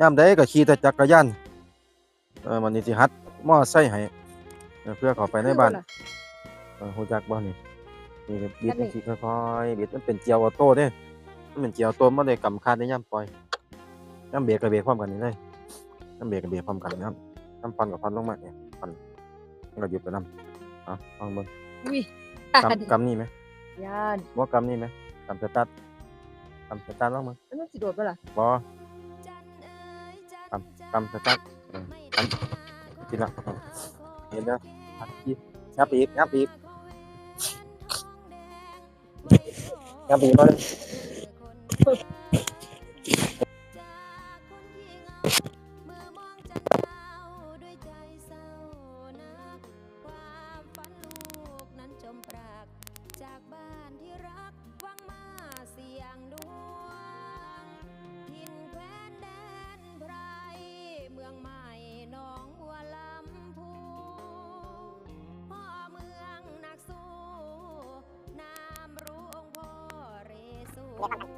ยามใดก็ขี่แต่จักรยานเออมันนี่สิหัดมอไซค์ให้เออเพื่อเข้าไปในบ้านเออฮู้จักบ่นี่นี่ก็บิดจังซี่ค่อยๆบิดมันเป็นเกียร์ออโต้เด้มันเป็นเกียร์ออโต้บ่ได้กำคันได้ยามปล่อยยามเบรกก็เบรกพร้อมกันนี่เลยยามเบรกก็เบรกพร้อมกันนะครับยามปั่นก็ปั่นลงมาเนี่ยปั่นมันก็หยุดไปนำเอาลองเบิ่งอุ้ยกำกำนี่ไหมยานบ่กำนี่ไหมกำสตาร์ทกำสตาร์ทลองเบิ่งแล้วมันสิโดดปะล่ะบ่ กำกำสตาร์ทเออกำทีละเห็นแล้วหักอีกงับอีกงับอีกงับอีกมาเลย ศว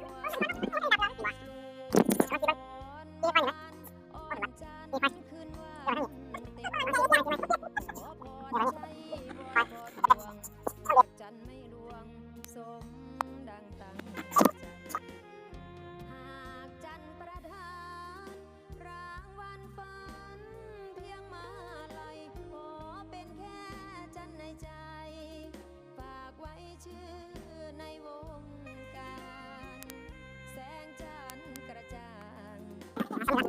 มัน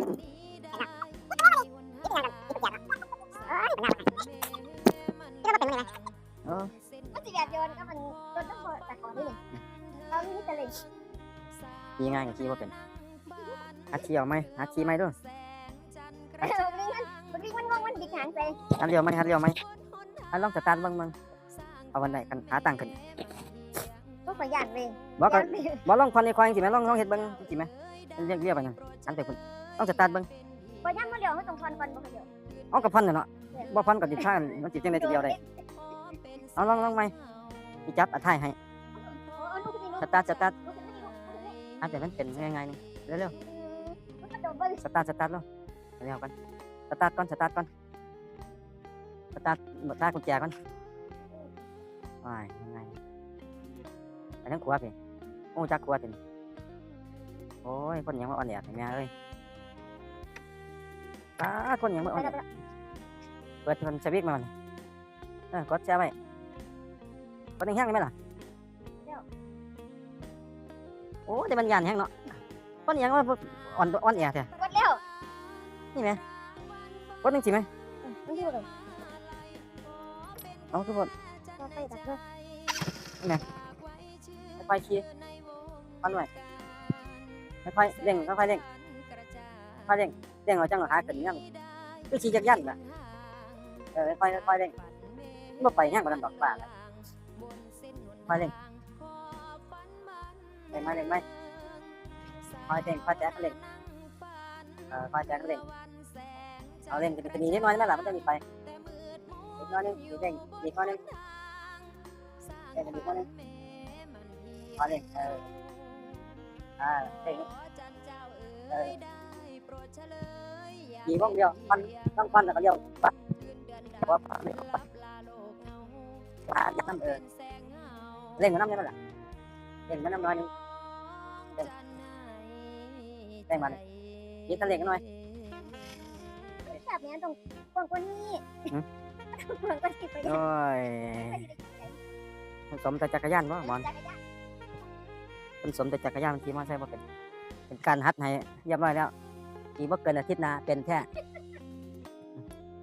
เออมันสิแบบโยนก็มันโดนต้องเปิดแต่ก่อนนี่เรานี่จะเล่นขี่ง่ายกับขี่ว่าเป็นหัดขี่เอาไหมหัดขี่ไหมด้วยมันมันมันวิ่งมันงงมันดิกหางใส่หัดเร็วไหมหัดเร็วไหมหัดลองสตาร์ทบิ่งเบิ่งเอาวันไหนกันหาตังค์ขึ้นพวกขยันเลยบอกกันบอกลองควันในควายสิไหมลองลองเฮ็ดบิ่งสิไหม เรียกเรียกไปนั่นหันไปคุณลองสตาร์ทเบิ่งพอย่ำมาเดียวไม่ต้องทอนฟันบ่เดียวเอากับพันน่ะเนาะบ่พันกับจิตช่างมันจิตจังได๋ทีเดียวได้เอาลองลองไหมพี่จับอัดท้ายให้เอาลูกนี่ลูกสตาร์ทสตาร์ทลูกนี่ลูกอันแต่มันเป็นยังไงนี่เร็วมันกระโดดเบิ้ลๆสตาร์ทสตาร์ทแล้วเร็วกันสตาร์ทก่อนสตาร์ทก่อนสตาร์ทสตาร์ทกุญแจก่อนว้ายยังไงอันนั้นขวาพี่โอ้จักขวาติ โอ้ยคนยังมาอ่อนแอดให้แม่เอ้ยตาคนยังมาไปอ่อนแอแล้วดเปิดมันสวิตช์มามันเออกดแชร์ไว้กดแห้งๆได้ไหมล่ะโอ้แต่มันยานแห้งเนาะคนยังว่าอ่อนอ่อนแอแท้กดแล้วนี่ไหมกดหนึ่งสิไหมไม่อยู่เลยเอาทุกคนก็ไปตัดเลยค่อยๆขี่ปันไว้ ค่อยๆเร่งค่อยๆเร่งค่อยเร่งเร่งเอาจังหวะหาขึ้นยังคือขี่จักยานละเออค่อยๆค่อยเร่งบ่ไปแห้งกว่านั้นดอกป่าละค่อยเร่งเร่งไหมเร่งไหมค่อยเร่งค่อยแจ๊กเร่งเออค่อยแจ๊กเร่งเอาเร่งจะเป็นนีนิดน้อยไหมล่ะมันจะมีไปอีกน้อยนึงอีกเร่งอีกน้อยนึงเร่งอีกน้อยนึงมาเลยเออ อ่าเองเออขี่ว่องเดียวปันต้องปันแล้วก็เลี้ยวปันเพราะว่าปันไม่ปันปาดน้ำเออเร่งมันน้ำได้ไหมล่ะเร่งมันน้ำน้อยนึงเร่งเร่งมันยี่ทันเร่งกันหน่อยแบบนี้ตรงกวางกว่านี้กวางกว่านี้ไปโอ้ยมันสมแต่จักรยานวะหมอนจักรยาน เป็นสมแต่จักรยานขี่มอเตอร์ไซค์บ่เป็น เป็นการฮัดให้เรียบร้อยแล้วขี่บ่เกินอาทิตย์หน้าเป็นแท้